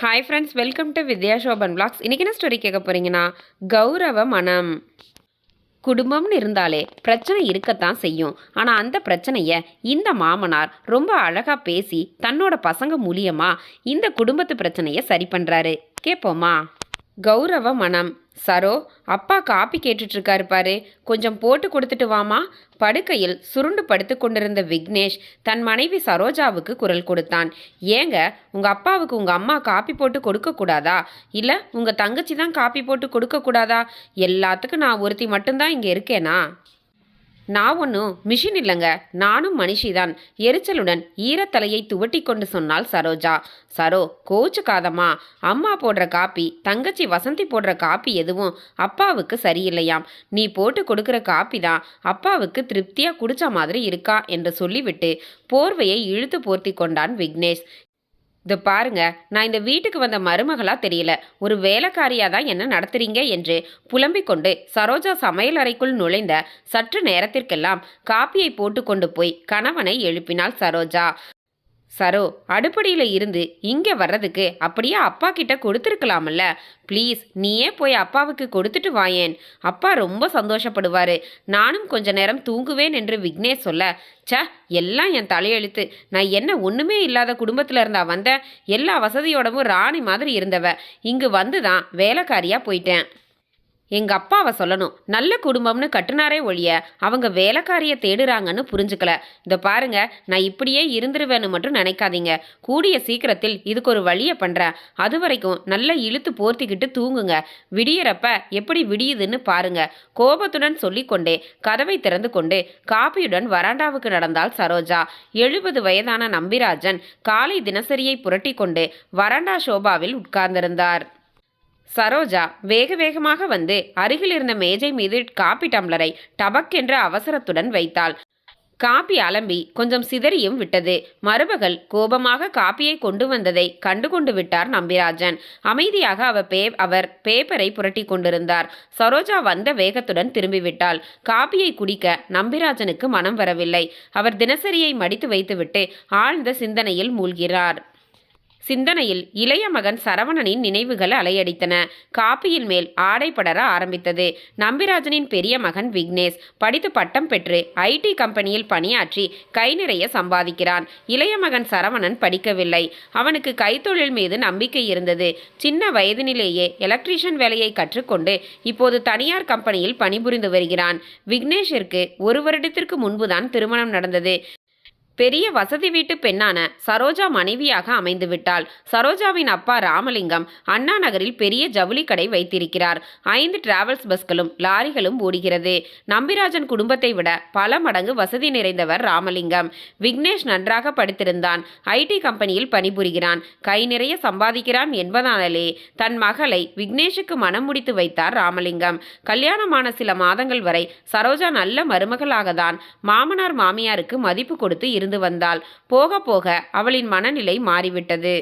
Hi friends welcome to Vidya Shoban vlogs இன்றைக்கி என்ன story கேட்க போகிறீங்கன்னா கௌரவ மனம். குடும்பம்னு இருந்தாலே பிரச்சனை இருக்கத்தான் செய்யும். ஆனால் அந்த பிரச்சனையை இந்த மாமனார் ரொம்ப அழகாக பேசி தன்னோட பசங்க மூலியமாக இந்த குடும்பத்து பிரச்சனையை சரி பண்ணுறாரு கேட்போமா கௌரவ மனம். சரோ அப்பா காப்பி கேட்டுட்ருக்காரு பாரு. கொஞ்சம் போட்டு கொடுத்துட்டு வாமா. படுக்கையில் சுருண்டு படுத்து கொண்டிருந்த விக்னேஷ் தன் மனைவி சரோஜாவுக்கு குரல் கொடுத்தான். ஏங்க உங்கள் அப்பாவுக்கு உங்கள் அம்மா காப்பி போட்டு கொடுக்கக்கூடாதா இல்லை உங்கள் தங்கச்சி தான் காப்பி போட்டு கொடுக்கக்கூடாதா எல்லாத்துக்கும் நான் ஒருத்தி மட்டும்தான் இங்கே இருக்கேனா? நான் ஒன்றும் மிஷின் இல்லைங்க. நானும் மனுஷிதான். எரிச்சலுடன் ஈரத்தலையை துவட்டி கொண்டு சொன்னாள் சரோஜா. சரோ கோச்சுக்காதம்மா. அம்மா போடுற காப்பி தங்கச்சி வசந்தி போடுற காப்பி எதுவும் அப்பாவுக்கு சரியில்லையாம். நீ போட்டு கொடுக்குற காப்பி தான் அப்பாவுக்கு திருப்தியாக குடிச்ச மாதிரி இருக்கா என்று சொல்லிவிட்டு போர்வையை இழுத்து போர்த்தி கொண்டான் விக்னேஷ். இது பாருங்க நான் இந்த வீட்டுக்கு வந்த மருமகளா தெரியல. ஒரு வேலைக்காரியா தான் என்ன நடத்துறீங்க என்று புலம்பிக் கொண்டு சரோஜா சமையல் அறைக்குள் நுழைந்த சற்று நேரத்திற்கெல்லாம் காப்பியை போட்டு கொண்டு போய் கணவனை எழுப்பினாள் சரோஜா. சரோ அடுப்படியில் இருந்து இங்கே வர்றதுக்கு அப்படியே அப்பா கிட்ட கொடுத்துருக்கலாம்ல. ப்ளீஸ் நீயே போய் அப்பாவுக்கு கொடுத்துட்டு வாயேன் அப்பா ரொம்ப சந்தோஷப்படுவார். நானும் கொஞ்ச நேரம் தூங்குவேன் என்று விக்னேஷ் சொல்ல ச்ச எல்லாம் என் தலையெழுத்து. நான் என்ன ஒன்றுமே இல்லாத குடும்பத்தில் இருந்தா வந்தேன் எல்லா வசதியோடவும் ராணி மாதிரி இருந்தவ. இங்கு வந்து தான் வேலைக்காரியாக போயிட்டேன். எங்க அப்பாவை சொல்லணும். நல்ல குடும்பம்னு கட்டுனாரே ஒழிய அவங்க வேலைக்காரிய தேடுறாங்கன்னு புரிஞ்சுக்கல. இதை பாருங்க நான் இப்படியே இருந்துருவேன்னு மட்டும் நினைக்காதீங்க. கூடிய சீக்கிரத்தில் இதுக்கு ஒரு வழியை பண்றேன். அது வரைக்கும் நல்லா இழுத்து போர்த்திக்கிட்டு தூங்குங்க. விடியறப்ப எப்படி விடியுதுன்னு பாருங்க. கோபத்துடன் சொல்லிக்கொண்டே கதவை திறந்து கொண்டு காப்பியுடன் வராண்டாவுக்கு நடந்தாள் சரோஜா. எழுபது வயதான நம்பிராஜன் காலை தினசரியை புரட்டி கொண்டு வராண்டா சோபாவில் உட்கார்ந்திருந்தார். சரோஜா வேக வேகமாக வந்து அருகில் இருந்த மேஜை மீது காப்பி டம்ளரை டபக் என்ற அவசரத்துடன் வைத்தாள். காப்பி அலம்பி கொஞ்சம் சிதறியும் விட்டது. மருமகள் கோபமாக காப்பியை கொண்டு வந்ததை கண்டு கொண்டு விட்டார் நம்பிராஜன். அமைதியாக அவர் பே அவர் பேப்பரை புரட்டி கொண்டிருந்தார். சரோஜா வந்த வேகத்துடன் திரும்பிவிட்டாள். காப்பியை குடிக்க நம்பிராஜனுக்கு மனம் வரவில்லை. அவர் தினசரியை மடித்து வைத்துவிட்டு ஆழ்ந்த சிந்தனையில் மூழ்கிறார். சிந்தனையில் இளைய மகன் சரவணனின் நினைவுகள் அலையடித்தன. காப்பியின் மேல் ஆடை படர ஆரம்பித்தது. நம்பிராஜனின் பெரிய மகன் விக்னேஷ் படித்து பட்டம் பெற்று ஐடி கம்பெனியில் பணியாற்றி கை நிறைய சம்பாதிக்கிறான். இளைய மகன் சரவணன் படிக்கவில்லை. அவனுக்கு கைத்தொழில் மீது நம்பிக்கை இருந்தது. சின்ன வயதினிலேயே எலக்ட்ரீஷியன் வேலையை கற்றுக்கொண்டு இப்போது தனியார் கம்பெனியில் பணிபுரிந்து வருகிறான். விக்னேஷிற்கு ஒரு வருடத்திற்கு முன்புதான் திருமணம் நடந்தது. பெரிய வசதி வீட்டு பெண்ணான சரோஜா மனைவியாக அமைந்து விட்டாள் சரோஜாவின் அப்பா ராமலிங்கம் அண்ணா நகரில் பெரிய ஜவுளி கடை வைத்திருக்கிறார். ஐந்து டிராவல்ஸ் பஸ்களும் லாரிகளும் ஓடுகிறது. நம்பிராஜன் குடும்பத்தை விட பல மடங்கு வசதி நிறைந்தவர் ராமலிங்கம். விக்னேஷ் நன்றாக படித்திருந்தான். ஐடி கம்பெனியில் பணிபுரிகிறான். கை நிறைய சம்பாதிக்கிறான் என்பதாலே தன் மகளை விக்னேஷுக்கு மனம் முடித்து வைத்தார் ராமலிங்கம். கல்யாணமான சில மாதங்கள் வரை சரோஜா நல்ல மருமகளாக தான் மாமனார் மாமியாருக்கு மதிப்பு கொடுத்து இருந்து வந்தாள். போக போக அவளின் மனநிலை மாறிவிட்டது.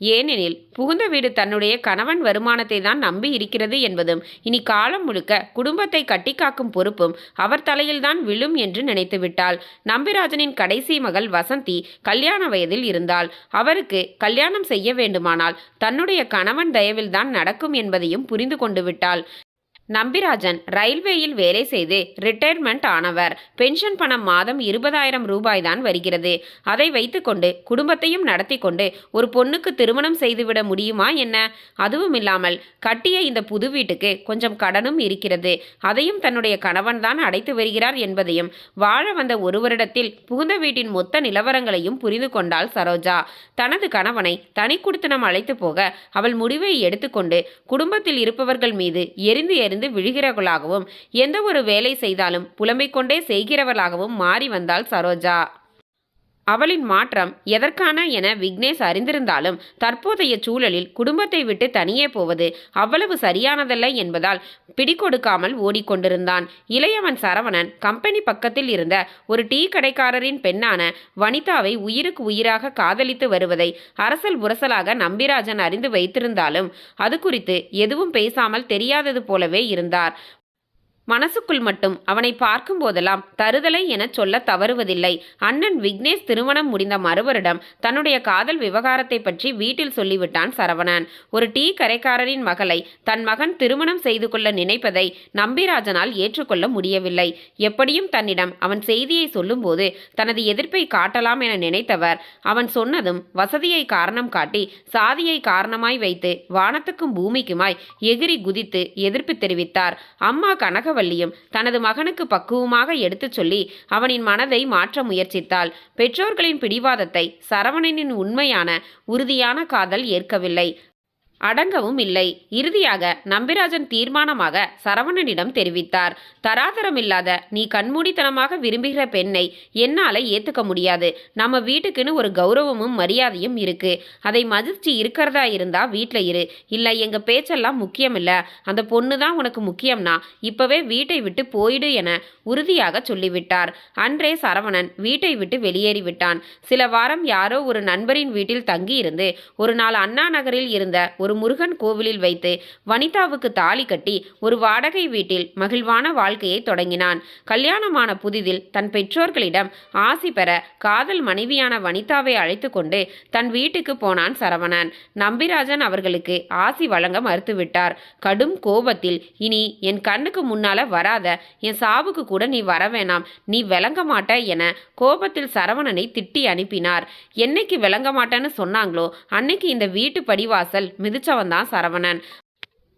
ஏனெனில் புகுந்த வீடு தன்னுடைய கணவன் வருமானத்தை தான் நம்பி இருக்கிறது என்பதும் இனி காலம் முழுக்க குடும்பத்தை கட்டிக்காக்கும் பொறுப்பும் அவர் தலையில்தான் விழும் என்று நினைத்துவிட்டாள் நம்பிராஜனின் கடைசி மகள் வசந்தி கல்யாண வயதில் இருந்தாள். அவருக்கு கல்யாணம் செய்ய வேண்டுமானால் தன்னுடைய கணவன் தயவில்தான் நடக்கும் என்பதையும் புரிந்து கொண்டு விட்டாள். நம்பிராஜன் ரயில்வேயில் வேலை செய்து ரிட்டையர்மெண்ட் ஆனவர். பென்ஷன் பணம் மாதம் இருபதாயிரம் ரூபாய் தான் வருகிறது. அதை வைத்துக்கொண்டு குடும்பத்தையும் நடத்தி கொண்டு ஒரு பொண்ணுக்கு திருமணம் செய்துவிட முடியுமா என்ன? அதுவும் இல்லாமல் கட்டிய இந்த புது வீட்டுக்கு கொஞ்சம் கடனும் இருக்கிறது. அதையும் தன்னுடைய கணவன் தான் அடைத்து வருகிறார் என்பதையும் வாழ வந்த ஒரு வருடத்தில் புகுந்த வீட்டின் மொத்த நிலவரங்களையும் புரிந்து கொண்டாள் சரோஜா. தனது கணவனை தனி குடுத்தனம் அழைத்து போக அவள் முடிவை எடுத்துக்கொண்டு குடும்பத்தில் இருப்பவர்கள் மீது எரிந்து இருந்து விழுகிறவர்களாகவும் எந்த ஒரு வேலை செய்தாலும் புலம்பிக் கொண்டே செய்கிறவர்களாகவும் மாறி வந்தாள் சரோஜா. அவளின் மாற்றம் எதற்கான என விக்னேஷ் அறிந்திருந்தாலும் தற்போதைய சூழலில் குடும்பத்தை விட்டு தனியே போவது அவ்வளவு சரியானதல்ல என்பதால் பிடிக்கொடுக்காமல் ஓடிக்கொண்டிருந்தான். இளையவன் சரவணன் கம்பெனி பக்கத்தில் இருந்த ஒரு டீ கடைக்காரரின் பெண்ணான வனிதாவை உயிருக்கு உயிராக காதலித்து வருவதை அரசல் புரசலாக நம்பிராஜன் அறிந்து வைத்திருந்தாலும் அது குறித்து எதுவும் பேசாமல் தெரியாதது போலவே இருந்தார். மனசுக்குள் மட்டும் அவனை பார்க்கும் போதெல்லாம் தருதலை எனச் சொல்ல தவறுவதில்லை. அண்ணன் விக்னேஷ் திருமணம் முடிந்த மறுவரிடம் தன்னுடைய காதல் விவகாரத்தை பற்றி வீட்டில் சொல்லிவிட்டான் சரவணன். ஒரு டீ கரைக்காரரின் மகளை தன் மகன் திருமணம் செய்து கொள்ள நினைப்பதை நம்பிராஜனால் ஏற்றுக்கொள்ள முடியவில்லை. எப்படியும் தன்னிடம் அவன் செய்தியை சொல்லும்போது தனது எதிர்ப்பை காட்டலாம் என நினைத்தவர். அவன் சொன்னதும் வசதியை காரணம் காட்டி சாதியை காரணமாய் வைத்து வானத்துக்கும் பூமிக்குமாய் எகிரி குதித்து எதிர்ப்பு தெரிவித்தார். அம்மா கனக கனகவல்லியும் தனது மகனுக்கு பக்குவமாக எடுத்துச் சொல்லி அவனின் மனதை மாற்ற முயற்சித்தாள். பெற்றோர்களின் பிடிவாதத்தை சரவணனின் உண்மையான உறுதியான காதல் ஏற்கவில்லை. அடங்கவும் இல்லை. இறுதியாக நம்பிராஜன் தீர்மானமாக சரவணனிடம் தெரிவித்தார். தராதரமில்லாத நீ கண்மூடித்தனமாக விரும்புகிற பெண்ணை என்னால ஏத்துக்க முடியாது. நம்ம வீட்டுக்குன்னு ஒரு கௌரவமும் மரியாதையும் இருக்கு. அதை மதிச்சு இருக்கிறதா இருந்தா வீட்டில் இரு. இல்லை எங்க பேச்செல்லாம் முக்கியம் இல்ல அந்த பொண்ணு தான் உனக்கு முக்கியம்னா இப்பவே வீட்டை விட்டு போயிடு என உறுதியாக சொல்லிவிட்டார். அன்றே சரவணன் வீட்டை விட்டு வெளியேறிவிட்டான். சில வாரம் யாரோ ஒரு நண்பரின் வீட்டில் தங்கியிருந்து ஒரு நாள் அண்ணா நகரில் இருந்த ஒரு முருகன் கோவிலில் வைத்து வனிதாவுக்கு தாலி கட்டி ஒரு வாடகை வீட்டில் மகிழ்வான வாழ்க்கையை தொடங்கினான். கல்யாணமான புதிதில் தன் பெற்றோர்களிடம் ஆசி பெற காதல் மனைவியான வனிதாவை அழைத்து கொண்டு தன் வீட்டுக்கு போனான் சரவணன். நம்பிராஜன் அவர்களுக்கு ஆசி வழங்க மறுத்துவிட்டார். கடும் கோபத்தில் இனி என் கண்ணுக்கு முன்னால வராத என் சாவுக்கு கூட நீ வரவேணாம் நீ விளங்க மாட்ட என கோபத்தில் சரவணனை திட்டி அனுப்பினார். என்னைக்கு விளங்க மாட்டேன்னு சொன்னாங்களோ அன்னைக்கு இந்த வீட்டு படிவாசல் மிதிச்சவன் தான் சரவணன்.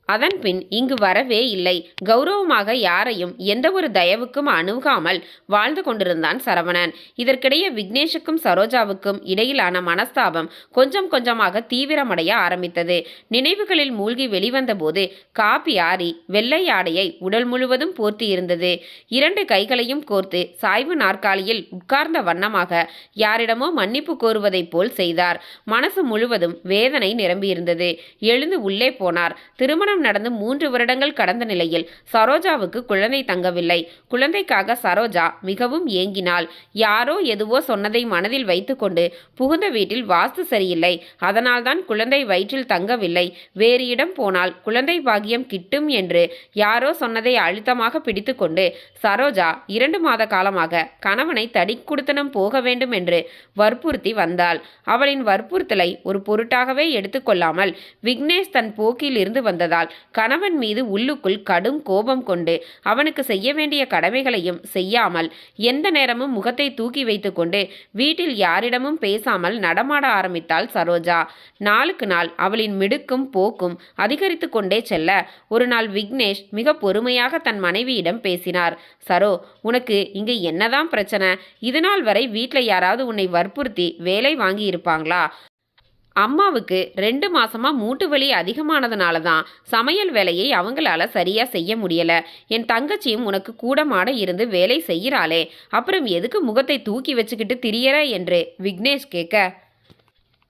அதன் பின் இங்கு வரவே இல்லை. கௌரவமாக யாரையும் எந்த ஒரு தயவுக்கும் அணுகாமல் வாழ்ந்து கொண்டிருந்தான் சரவணன். இதற்கிடையே விக்னேஷுக்கும் சரோஜாவுக்கும் இடையிலான மனஸ்தாபம் கொஞ்சம் கொஞ்சமாக தீவிரமடைய ஆரம்பித்தது. நினைவுகளில் மூழ்கி வெளிவந்த போது காப்பி ஆறி வெள்ளை ஆடையை உடல் முழுவதும் போர்த்தி இருந்தது. இரண்டு கைகளையும் கோர்த்து சாய்வு நாற்காலியில் உட்கார்ந்த வண்ணமாக யாரிடமோ மன்னிப்பு கோருவதைப் போல் செய்தார். மனசு முழுவதும் வேதனை நிரம்பியிருந்தது. எழுந்து உள்ளே போனார். திருமண திருமணம் நடந்து மூன்று வருடங்கள் கடந்த நிலையில் சரோஜாவுக்கு குழந்தை தங்கவில்லை. குழந்தைக்காக சரோஜா மிகவும் ஏங்கினாள். யாரோ எதுவோ சொன்னதை மனதில் வைத்துக்கொண்டு புகுந்த வீட்டில் வாஸ்து சரியில்லை. அதனால்தான் குழந்தை வயிற்றில் தங்கவில்லை. வேறு இடம் போனால் குழந்தை பாக்கியம் கிட்டும் என்று யாரோ சொன்னதை அழுத்தமாக பிடித்துக்கொண்டு சரோஜா இரண்டு மாத காலமாக கணவனை தடி போக வேண்டும் என்று வற்புறுத்தி வந்தாள். அவளின் வற்புறுத்தலை ஒரு பொருட்டாகவே எடுத்துக்கொள்ளாமல் விக்னேஷ் தன் போக்கில் இருந்து வந்ததால் கணவன் மீது உள்ளுக்குள் கடும் கோபம் கொண்டு அவனுக்கு செய்ய வேண்டிய கடமைகளையும் செய்யாமல் எந்த நேரமும் முகத்தை தூக்கி வைத்துக்கொண்டு வீட்டில் யாரிடமும் பேசாமல் நடமாட ஆரம்பித்தாள் சரோஜா. நாளுக்கு நாள் அவளின் மிடுக்கும் போக்கும் அதிகரித்து கொண்டே செல்ல ஒரு நாள் விக்னேஷ் மிக பொறுமையாக தன் மனைவியிடம் பேசினார். சரோ உனக்கு இங்கு என்னதான் பிரச்சனை? இதுநாள் வரை வீட்டில் யாராவது உன்னை வற்புறுத்தி வேலை வாங்கி இருப்பாங்களா? அம்மாவுக்கு ரெண்டு மாசமா மூட்டு வலி அதிகமானதுனால தான் சமையல் வேலையை அவங்களால சரியா செய்ய முடியல. என் தங்கச்சியும் உனக்கு கூடமாட இருந்து வேலை செய்கிறாளே. அப்புறம் எதுக்கு முகத்தை தூக்கி வச்சுக்கிட்டு திரியற? என்று விக்னேஷ் கேட்க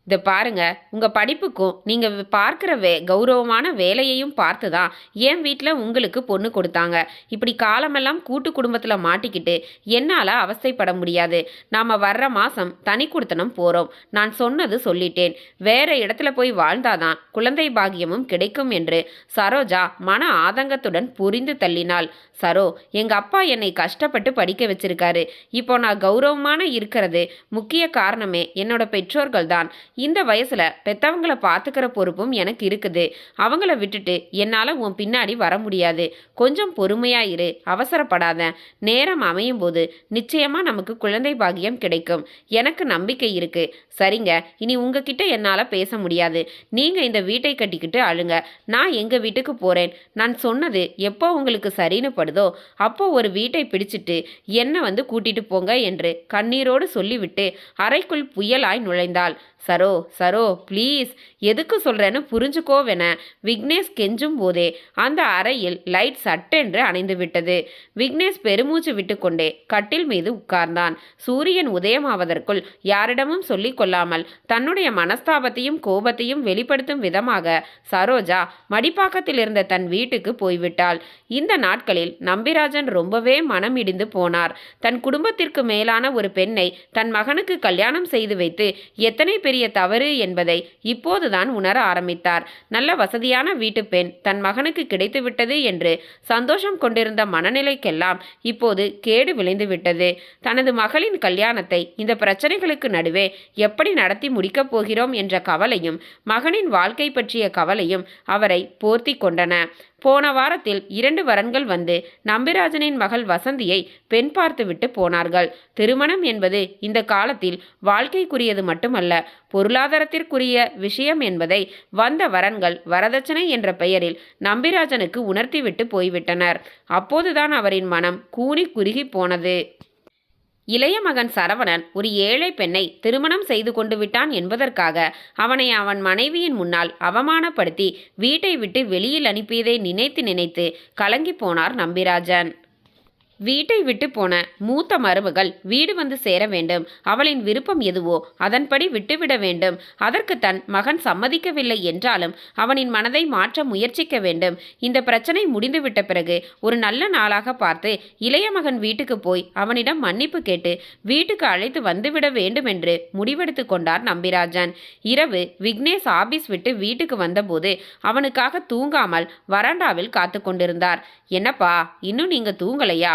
இதை பாருங்க. உங்கள் படிப்புக்கும் நீங்கள் பார்க்குற வே கௌரவமான வேலையையும் பார்த்து தான் என் வீட்டில் உங்களுக்கு பொண்ணு கொடுத்தாங்க. இப்படி காலமெல்லாம் கூட்டு குடும்பத்தில் மாட்டிக்கிட்டு என்னால் அவஸ்தைப்பட முடியாது. நாம் வர்ற மாதம் தனி கொடுத்தனம் போகிறோம் நான் சொன்னது சொல்லிட்டேன். வேற இடத்துல போய் வாழ்ந்தாதான் குழந்தை பாகியமும் கிடைக்கும் என்று சரோஜா மன ஆதங்கத்துடன் புரிந்து தள்ளினாள். சரோ எங்கள் அப்பா என்னை கஷ்டப்பட்டு படிக்க வச்சிருக்காரு. இப்போ நான் கௌரவமான இருக்கிறது முக்கிய காரணமே என்னோட பெற்றோர்கள் தான் இந்த வயசுல பெத்தவங்களை பார்த்துக்கிற பொறுப்பும் எனக்கு இருக்குது. அவங்கள விட்டுட்டு என்னால் உன் பின்னாடி வர முடியாது. கொஞ்சம் பொறுமையா இரு அவசரப்படாத. நேரம் அமையும் போது நிச்சயமா நமக்கு குழந்தை பாகியம் கிடைக்கும். எனக்கு நம்பிக்கை இருக்கு. சரிங்க இனி உங்ககிட்ட என்னால் பேச முடியாது. நீங்க இந்த வீட்டை கட்டிக்கிட்டு அழுங்க. நான் எங்க வீட்டுக்கு போறேன். நான் சொன்னது எப்போ உங்களுக்கு சரின்னு படுதோ அப்போ ஒரு வீட்டை பிடிச்சிட்டு என்ன வந்து கூட்டிட்டு போங்க என்று கண்ணீரோடு சொல்லிவிட்டு அறைக்குள் புயலாய் நுழைந்தாள். சரோ சரோ ப்ளீஸ் எதுக்கு சொல்கிறேன்னு புரிஞ்சுக்கோவென விக்னேஷ் கெஞ்சும் போதே அந்த அறையில் லைட் சட்டென்று அணைந்து விட்டது. விக்னேஷ் பெருமூச்சு விட்டுக்கொண்டே கட்டில் மீது உட்கார்ந்தான். சூரியன் உதயமாவதற்குள் யாரிடமும் சொல்லிக் கொள்ளாமல் தன்னுடைய மனஸ்தாபத்தையும் கோபத்தையும் வெளிப்படுத்தும் விதமாக சரோஜா மடிப்பாக்கத்தில் இருந்த தன் வீட்டுக்கு போய்விட்டாள். இந்த நாட்களில் நம்பிராஜன் ரொம்பவே மனம் இடிந்து போனார். தன் குடும்பத்திற்கு மேலான ஒரு பெண்ணை தன் மகனுக்கு கல்யாணம் செய்து வைத்து எத்தனை பெரிய தவறு என்பதை இப்போதுதான் உணர ஆரம்பித்தார். நல்ல வசதியான வீட்டு பெண் தன் மகனுக்கு கிடைத்துவிட்டது என்று சந்தோஷம் கொண்டிருந்த மனநிலைக்கெல்லாம் இப்போது கேடு விளைந்துவிட்டது தனது மகளின் கல்யாணத்தை இந்த பிரச்சனைகளுக்கு நடுவே எப்படி நடத்தி முடிக்கப் போகிறோம் என்ற கவலையும் மகனின் வாழ்க்கை பற்றிய கவலையும் அவரை போர்த்தி கொண்டன. போன வாரத்தில் இரண்டு வரன்கள் வந்து நம்பிராஜனின் மகள் வசந்தியை பெண் பார்த்துவிட்டு போனார்கள். திருமணம் என்பது இந்த காலத்தில் வாழ்க்கைக்குரியது மட்டுமல்ல பொருளாதாரத்திற்குரிய விஷயம் என்பதை வந்த வரன்கள் வரதட்சணை என்ற பெயரில் நம்பிராஜனுக்கு உணர்த்திவிட்டு போய்விட்டனர். அப்போதுதான் அவரின் மனம் கூனி குறுகி போனது. இளைய மகன் சரவணன் ஒரு ஏழை பெண்ணை திருமணம் செய்து கொண்டு விட்டான் என்பதற்காக அவனை அவன் மனைவியின் முன்னால் அவமானப்படுத்தி வீட்டை விட்டு வெளியில் அனுப்பியதை நினைத்து நினைத்து கலங்கி போனார் நம்பிராஜன். வீட்டை விட்டு போன மூத்த மருமகள் வீடு வந்து சேர வேண்டும். அவளின் விருப்பம் எதுவோ அதன்படி விட்டுவிட வேண்டும். அதற்கு தன் மகன் சம்மதிக்கவில்லை என்றாலும் அவனின் மனதை மாற்ற முயற்சிக்க வேண்டும். இந்த பிரச்சனை முடிந்துவிட்ட பிறகு ஒரு நல்ல நாளாக பார்த்து இளைய மகன் வீட்டுக்கு போய் அவனிடம் மன்னிப்பு கேட்டு வீட்டுக்கு அழைத்து வந்துவிட வேண்டும் என்று முடிவெடுத்து கொண்டார் நம்பிராஜன். இரவு விக்னேஷ் ஆபீஸ் விட்டு வீட்டுக்கு வந்தபோது அவனுக்காக தூங்காமல் வராண்டாவில் காத்து கொண்டிருந்தார். என்னப்பா இன்னும் நீங்க தூங்கலையா?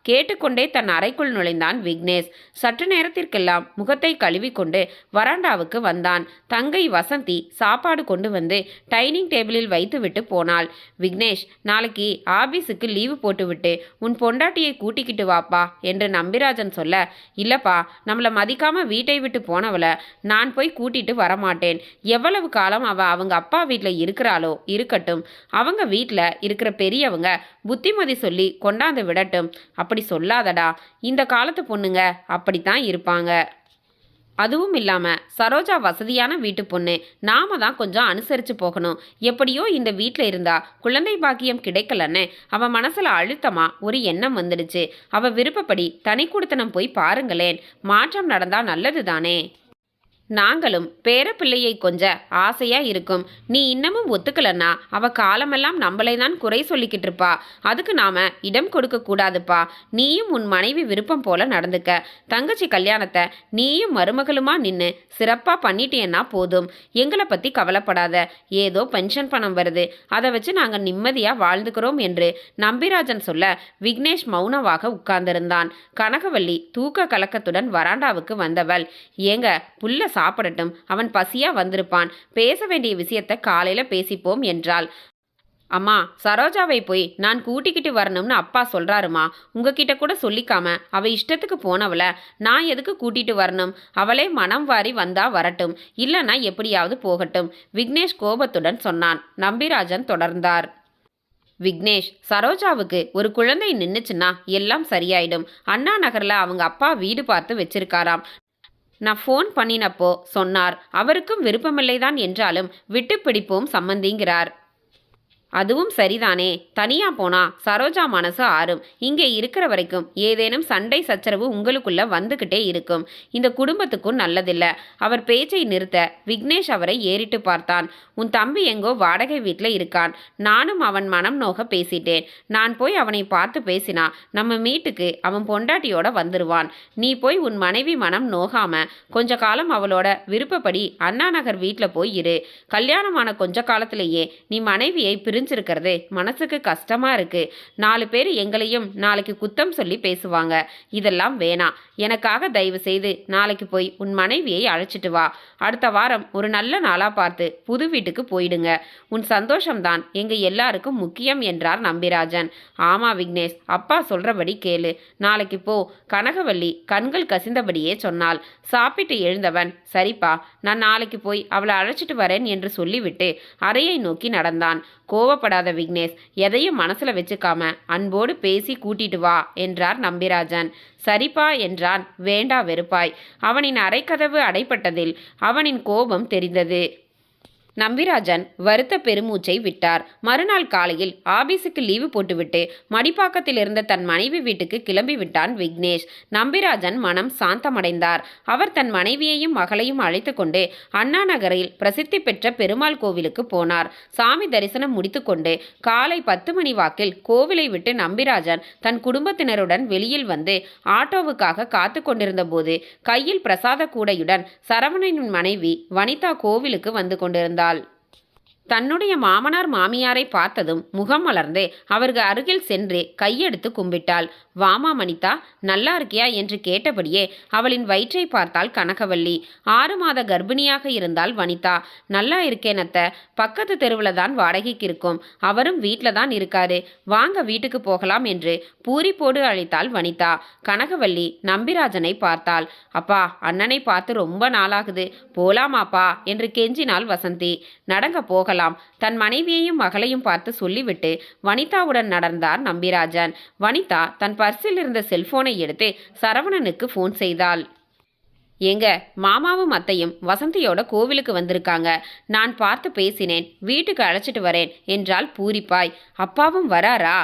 கேட்டுக்கொண்டே தன் அறைக்குள் நுழைந்தான் விக்னேஷ். சற்று நேரத்திற்கெல்லாம் முகத்தை கழுவிக்கொண்டு வராண்டாவுக்கு வந்தான். தங்கை வசந்தி சாப்பாடு கொண்டு வந்து டைனிங் டேபிளில் வைத்துவிட்டு போனாள். விக்னேஷ் நாளைக்கு ஆபீஸுக்கு லீவு போட்டுவிட்டு உன் பொண்டாட்டியை கூட்டிக்கிட்டு வாப்பா என்று நம்பிராஜன் சொல்ல இல்லப்பா நம்மளை மதிக்காம வீட்டை விட்டு போனவளை நான் போய் கூட்டிட்டு வரமாட்டேன். எவ்வளவு காலம் அவ அவங்க அப்பா வீட்டில் இருக்கிறாளோ இருக்கட்டும். அவங்க வீட்டில் இருக்கிற பெரியவங்க புத்திமதி சொல்லி கொண்டாந்து விடட்டும். அப்படி சொல்லாதடா. இந்த காலத்து பொண்ணுங்க அப்படித்தான் இருப்பாங்க. அதுவும் இல்லாமல் சரோஜா வசதியான வீட்டு பொண்ணு. நாம தான் கொஞ்சம் அனுசரித்து போகணும். எப்படியோ இந்த வீட்டில் இருந்தா குழந்தை பாக்கியம் கிடைக்கலன்னு அவன் மனசில் அழுத்தமாக ஒரு எண்ணம் வந்துடுச்சு. அவள் விருப்பப்படி தனி கொடுத்தனம் போய் பாருங்களேன். மாற்றம் நடந்தால் நல்லது தானே நாங்களும் பேரப்பிள்ளையை கொஞ்ச ஆசையா இருக்கும். நீ இன்னமும் ஒத்துக்கலன்னா அவ காலமெல்லாம் நம்மளை தான் குறை சொல்லிக்கிட்டு இருப்பா. அதுக்கு நாம இடம் கொடுக்க கூடாதுப்பா. நீயும் உன் மனைவி விருப்பம் போல நடந்துக்க. தங்கச்சி கல்யாணத்தை நீயும் மருமகளுமா நின்று சிறப்பா பண்ணிட்டேன்னா போதும். எங்களை பத்தி கவலைப்படாத. ஏதோ பென்ஷன் பணம் வருது. அதை வச்சு நாங்க நிம்மதியா வாழ்ந்துக்கிறோம் என்று நம்பிராஜன் சொல்ல விக்னேஷ் மௌனமாக உட்கார்ந்திருந்தான். கனகவல்லி தூக்க கலக்கத்துடன் வராண்டாவுக்கு வந்தவள். ஏங்க புள்ள சாப்பிடட்டும். அவன் பசியா வந்திருப்பான். பேச வேண்டிய விஷயத்த காலையில பேசிப்போம் என்றாள். அம்மா சரோஜாவை போய் நான் கூட்டிக்கிட்டு வரணும்னு அப்பா சொல்கிறாருமா உங்ககிட்ட கூட சொல்லிக்காம அவ இஷ்டத்துக்கு போனவள நான் எதுக்கு கூட்டிட்டு வரணும்? அவளே மனம் வாரி வந்தா வரட்டும். இல்லைன்னா எப்படியாவது போகட்டும். விக்னேஷ் கோபத்துடன் சொன்னான். நம்பிராஜன் தொடர்ந்தார். விக்னேஷ் சரோஜாவுக்கு ஒரு குழந்தை நின்றுச்சுன்னா எல்லாம் சரியாயிடும். அண்ணா நகரில் அவங்க அப்பா வீடு பார்த்து வச்சிருக்காராம். நான் ஃபோன் பண்ணினப்போ சொன்னார் அவருக்கும் விருப்பமில்லைதான் என்றாலும் விட்டு பிடிப்போம் சம்மந்திங்கிறார் அதுவும் சரிதானே. தனியா போனா சரோஜா மனசு ஆறும். இங்கே இருக்கிற வரைக்கும் ஏதேனும் சண்டை சச்சரவு உங்களுக்குள்ள வந்துகிட்டே இருக்கும். இந்த குடும்பத்துக்கும் நல்லதில்ல. அவர் பேச்சை நிறுத்த விக்னேஷ் அவரை ஏறிட்டு பார்த்தான். உன் தம்பி எங்கோ வாடகை வீட்டில் இருக்கான். நானும் அவன் மனம் நோக பேசிட்டேன். நான் போய் அவனை பார்த்து பேசினா நம்ம மீட்டுக்கு அவன் பொண்டாட்டியோட வந்துருவான். நீ போய் உன் மனைவி மனம் நோகாம கொஞ்ச காலம் அவளோட விருப்பப்படி அண்ணா நகர் வீட்டில் போய் இரு. கல்யாணமான கொஞ்ச காலத்திலேயே நீ மனைவியை பிரிஞ்சிருக்கிறது மனசுக்கு கஷ்டமா இருக்கு. நாலு பேர் எங்களையும் நாளைக்கு குத்தம் சொல்லி பேசுவாங்க. இதெல்லாம் வேணாம் எனக்காக தயவு செய்து நாளைக்கு போய் உன் மனைவியை அழைச்சிட்டு வா. அடுத்த வாரம் ஒரு நல்ல நாளா பார்த்து புது வீட்டுக்கு போயிடுங்க. உன் சந்தோஷம்தான் எங்க எல்லாருக்கும் முக்கியம் என்றார் நம்பிராஜன். ஆமா விக்னேஷ் அப்பா சொல்றபடி கேளு. நாளைக்கு போ. கனகவல்லி கண்கள் கசிந்தபடியே சொன்னாள். சாப்பிட்டு எழுந்தவன் சரிப்பா நான் நாளைக்கு போய் அவளை அழைச்சிட்டு வரேன் என்று சொல்லிவிட்டு அறையை நோக்கி நடந்தான். கோவப்படாத விக்னேஷ் எதையும் மனசுல வச்சுக்காம அன்போடு பேசி கூட்டிட்டு வா என்றார் நம்பிராஜன். சரிப்பா என்றான் வேண்டா வெறுப்பாய். அவனின் அரைக்கதவு அடைப்பட்டதில் அவனின் கோபம் தெரிந்தது. நம்பிராஜன் வருத்த பெருமூச்சை விட்டார். மறுநாள் காலையில் ஆபீஸுக்கு லீவு போட்டுவிட்டு மடிப்பாக்கத்தில் இருந்த தன் மனைவி வீட்டுக்கு கிளம்பி விட்டான் விக்னேஷ். நம்பிராஜன் மனம் சாந்தமடைந்தார். அவர் தன் மனைவியையும் மகளையும் அழைத்து கொண்டு அண்ணா நகரில் பிரசித்தி பெற்ற பெருமாள் கோவிலுக்கு போனார். சாமி தரிசனம் முடித்துக்கொண்டு காலை பத்து மணி வாக்கில் கோவிலை விட்டு நம்பிராஜன் தன் குடும்பத்தினருடன் வெளியில் வந்து ஆட்டோவுக்காக காத்து கொண்டிருந்த போது கையில் பிரசாத கூடையுடன் சரவணனின் மனைவி வனிதா கோவிலுக்கு வந்து கொண்டிருந்தார். Kendall தன்னுடைய மாமனார் மாமியாரை பார்த்ததும் முகம் மலர்ந்து அவர்கள் அருகில் சென்று கையெடுத்து கும்பிட்டாள். வாமா மணிதா நல்லா இருக்கியா? என்று கேட்டபடியே அவளின் வயிற்றை பார்த்தாள் கனகவல்லி. ஆறு மாத கர்ப்பிணியாக இருந்தால் வனிதா. நல்லா இருக்கேன் அத்த. பக்கத்து தெருவில் தான் வாடகைக்கு இருக்கும். அவரும் வீட்டில் தான் இருக்காரு. வாங்க வீட்டுக்கு போகலாம் என்று பூரிப்போடு அழைத்தாள் வனிதா. கனகவல்லி நம்பிராஜனை பார்த்தாள். அப்பா அண்ணனை பார்த்து ரொம்ப நாளாகுது. போலாமாப்பா? என்று கெஞ்சினாள் வசந்தி. நடங்க போகலாம். தன் மனைவியையும் மகளையும் பார்த்து சொல்லிவிட்டு வனிதாவுடன் நடந்தார் நம்பிராஜன். வனிதா தன் பர்சில் இருந்த செல்போனை எடுத்து சரவணனுக்கு ஃபோன் செய்தாள். ஏங்க மாமாவும் அத்தையும் வசந்தியோட கோவிலுக்கு வந்திருக்காங்க. நான் பார்த்து பேசினேன். வீட்டுக்கு அழைச்சிட்டு வரேன் என்றால் பூரிப்பாய். அப்பாவும் வராரா?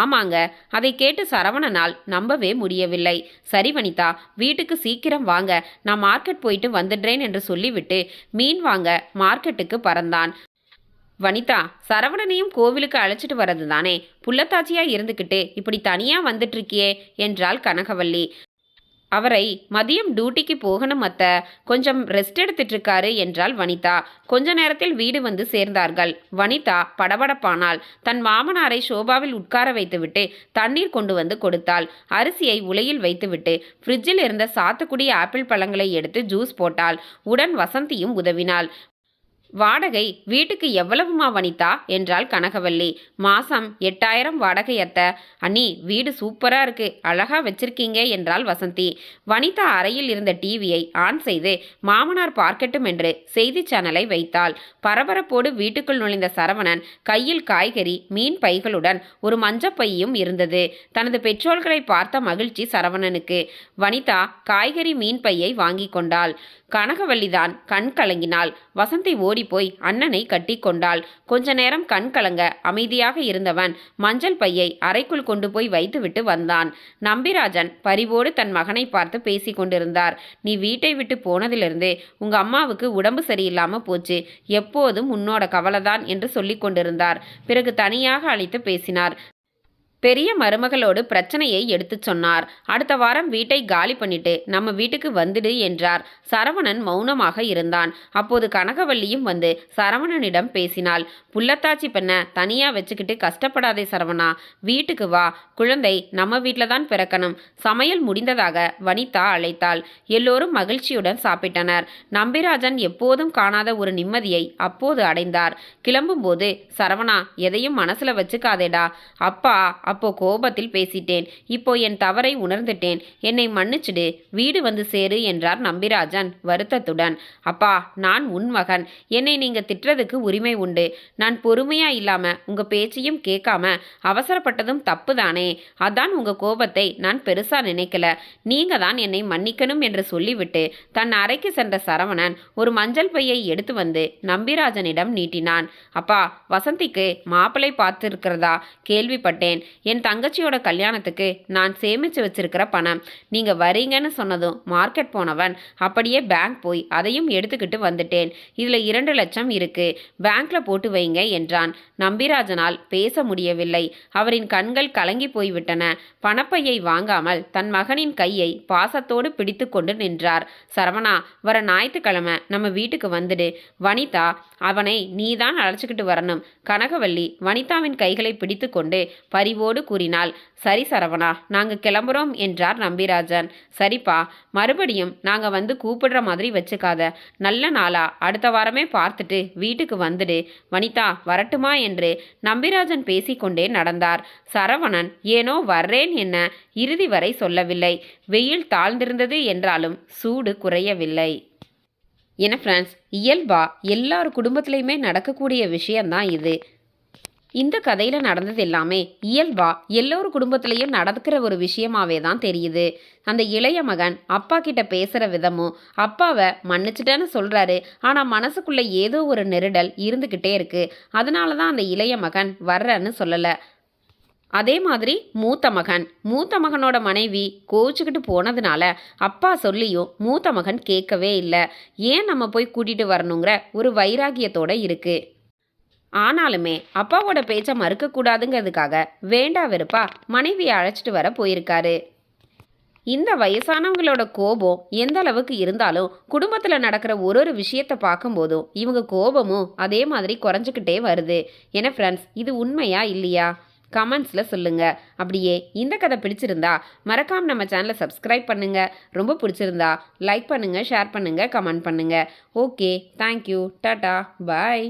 ஆமாங்க. அதை கேட்டு சரவணனால் நம்பவே முடியவில்லை. சரி வனிதா வீட்டுக்கு சீக்கிரம் வாங்க. நான் மார்க்கெட் போயிட்டு வந்துடுறேன் என்று சொல்லிவிட்டு மீன் வாங்க மார்க்கெட்டுக்கு பறந்தான். வனிதா சரவணனையும் கோவிலுக்கு அழைச்சிட்டு வர்றது தானே புள்ளத்தாச்சியா இருந்துக்கிட்டு இப்படி தனியா வந்துட்டு இருக்கியே என்றாள் கனகவல்லி. அவரை மதியம் டியூட்டிக்கு போகணும் அத்த. கொஞ்சம் ரெஸ்ட் எடுத்துட்டு இருக்காரு என்றாள் வனிதா. கொஞ்ச நேரத்தில் வீடு வந்து சேர்ந்தார்கள். வனிதா படபடப்பானாள். தன் மாமனாரை சோபாவில் உட்கார வைத்துவிட்டு தண்ணீர் கொண்டு வந்து கொடுத்தாள். அரிசியை உலையில் வைத்துவிட்டு ஃப்ரிட்ஜில் இருந்த சாத்துக்குடி ஆப்பிள் பழங்களை எடுத்து ஜூஸ் போட்டாள். உடன் வசந்தியும் உதவினாள். வாடகை வீட்டுக்கு எவ்வளவுமா வனிதா? என்றாள் கனகவல்லி. மாசம் எட்டாயிரம் வாடகை அத்த. அண்ணி வீடு சூப்பரா இருக்கு. அழகா வச்சிருக்கீங்க என்றாள் வசந்தி. வனிதா அறையில் இருந்த டிவியை ஆன் செய்து மாமனார் பார்க்கட்டும் என்று செய்தி சேனலை வைத்தாள். பரபரப்போடு வீட்டுக்குள் நுழைந்த சரவணன் கையில் காய்கறி மீன் பைகளுடன் ஒரு மஞ்சப்பையும் இருந்தது. தனது பெற்றோர்களை பார்த்த மகிழ்ச்சி சரவணனுக்கு. வனிதா காய்கறி மீன் பையை வாங்கி கொண்டாள். கனகவல்லிதான் கண் கலங்கினாள். வசந்தி ஓடிப்போய் அண்ணனை கட்டி கொண்டாள். கொஞ்ச நேரம் கண் கலங்க அமைதியாக இருந்தவன் மஞ்சள் பையை அறைக்குள் கொண்டு போய் வைத்துவிட்டு வந்தான். நம்பிராஜன் பரிவோடு தன் மகனை பார்த்து பேசிக் கொண்டிருந்தார். நீ வீட்டை விட்டு போனதிலிருந்து உங்க அம்மாவுக்கு உடம்பு சரியில்லாம போச்சு. எப்போதும் உன்னோட கவலைதான் என்று சொல்லிக் கொண்டிருந்தார். பிறகு தனியாக அழைத்து பேசினார். பெரிய மருமகளோடு பிரச்சனையை எடுத்துச் சொன்னார். அடுத்த வாரம் வீட்டை காலி பண்ணிட்டு நம்ம வீட்டுக்கு வந்துடு என்றார். சரவணன் மௌனமாக இருந்தான். அப்போது கனகவல்லியும் வந்து சரவணனிடம் பேசினாள். புள்ளத்தாச்சி பெண்ண தனியா வச்சுக்கிட்டு கஷ்டப்படாதே சரவணா. வீட்டுக்கு வா. குழந்தை நம்ம வீட்டில் தான் பிறக்கணும். சமையல் முடிந்ததாக வனிதா அழைத்தாள். எல்லோரும் மகிழ்ச்சியுடன் சாப்பிட்டனர். நம்பிராஜன் எப்போதும் காணாத ஒரு நிம்மதியை அப்போது அடைந்தார். கிளம்பும்போது சரவணா எதையும் மனசுல வச்சுக்காதேடா. அப்பா அப்போ கோபத்தில் பேசிட்டேன். இப்போ என் தவறை உணர்ந்துட்டேன். என்னை மன்னிச்சிடு. வீடு வந்து சேரு என்றார் நம்பிராஜன் வருத்தத்துடன். அப்பா நான் உன் மகன். என்னை நீங்க திட்டுறதுக்கு உரிமை உண்டு. நான் பொறுமையா இல்லாம உங்க பேச்சையும் கேட்காம அவசரப்பட்டதும் தப்பு தானே அதான் உங்க கோபத்தை நான் பெருசா நினைக்கல. நீங்க தான் என்னை மன்னிக்கணும் என்று சொல்லிவிட்டு தன் அறைக்கு சென்ற சரவணன் ஒரு மஞ்சள் பையை எடுத்து வந்து நம்பிராஜனிடம் நீட்டினான். அப்பா வசந்திக்கு மாப்பிளை பார்த்துருக்கிறதா? கேள்விப்பட்டேன். என் தங்கச்சியோட கல்யாணத்துக்கு நான் சேமிச்சு வச்சிருக்கிற பணம். நீங்கள் வரீங்கன்னு சொன்னதும் மார்க்கெட் போனவன் அப்படியே பேங்க் போய் அதையும் எடுத்துக்கிட்டு வந்துட்டேன். இதில் இரண்டு லட்சம் இருக்கு. பேங்க்ல போட்டு வைங்க என்றான். நம்பிராஜனால் பேச முடியவில்லை. அவரின் கண்கள் கலங்கி போய்விட்டன. பணப்பையை வாங்காமல் தன் மகனின் கையை பாசத்தோடு பிடித்து கொண்டு நின்றார். சரவணா வர ஞாயிற்றுக்கிழமை நம்ம வீட்டுக்கு வந்துடு. வனிதா அவனை நீதான் அழைச்சிக்கிட்டு வரணும். கனகவல்லி வனிதாவின் கைகளை பிடித்து கொண்டு பரிவோடு கூறினாள். சரி சரவணா நாங்க கிளம்புறோம் என்றார் நம்பிராஜன். சரிப்பா மறுபடியும் நாங்க வந்து கூப்பிடுற மாதிரி வச்சுக்காத. நல்ல நாளா அடுத்த வாரமே பார்த்துட்டு வீட்டுக்கு வந்துடு. வனிதா வரட்டுமா? என்று நம்பிராஜன் பேசிக்கொண்டே நடந்தார். சரவணன் ஏனோ வர்றேன் என்ன? இறுதி வரை சொல்லவில்லை. வெயில் தாழ்ந்திருந்தது என்றாலும் சூடு குறையவில்லை. என ஃப்ரெண்ட்ஸ் இயல்பா எல்லார் குடும்பத்திலையுமே நடக்கக்கூடிய விஷயம்தான் இது. இந்த கதையில் நடந்தது எல்லாமே இயல்பா எல்லோரு குடும்பத்திலையும் நடக்கிற ஒரு விஷயமாவே தான் தெரியுது. அந்த இளைய மகன் அப்பா கிட்ட பேசுகிற விதமும் அப்பாவை மன்னிச்சிட்டேன்னு சொல்கிறாரு ஆனால் மனசுக்குள்ளே ஏதோ ஒரு நெருடல் இருந்துக்கிட்டே இருக்கு. அதனால தான் அந்த இளைய மகன் வர்றன்னு சொல்லலை. அதே மாதிரி மூத்த மகன். மூத்த மகனோட மனைவி கோச்சுக்கிட்டு போனதுனால அப்பா சொல்லியும் மூத்த மகன் கேட்கவே இல்லை. ஏன் நம்ம போய் கூட்டிகிட்டு வரணுங்கிற ஒரு வைராகியத்தோட இருக்குது ஆனாலுமே அப்பாவோட பேச்சை மறுக்கக்கூடாதுங்கிறதுக்காக வேண்டா வெறுப்பா மனைவியை அழைச்சிட்டு வர போயிருக்காரு. இந்த வயசானவங்களோட கோபம் எந்த அளவுக்கு இருந்தாலும் குடும்பத்தில் நடக்கிற ஒரு ஒரு விஷயத்தை பார்க்கும்போதும் இவங்க கோபமும் அதே மாதிரி குறைஞ்சிக்கிட்டே வருது. ஏன்னா ஃப்ரெண்ட்ஸ் இது உண்மையா இல்லையா? கமெண்ட்ஸில் சொல்லுங்கள் அப்படியே இந்த கதை பிடிச்சிருந்தா மறக்காம நம்ம சேனலை சப்ஸ்கிரைப் பண்ணுங்கள் ரொம்ப பிடிச்சிருந்தா லைக் பண்ணுங்கள் ஷேர் பண்ணுங்கள் கமெண்ட் பண்ணுங்கள் ஓகே தேங்க்யூ டாட்டா பாய்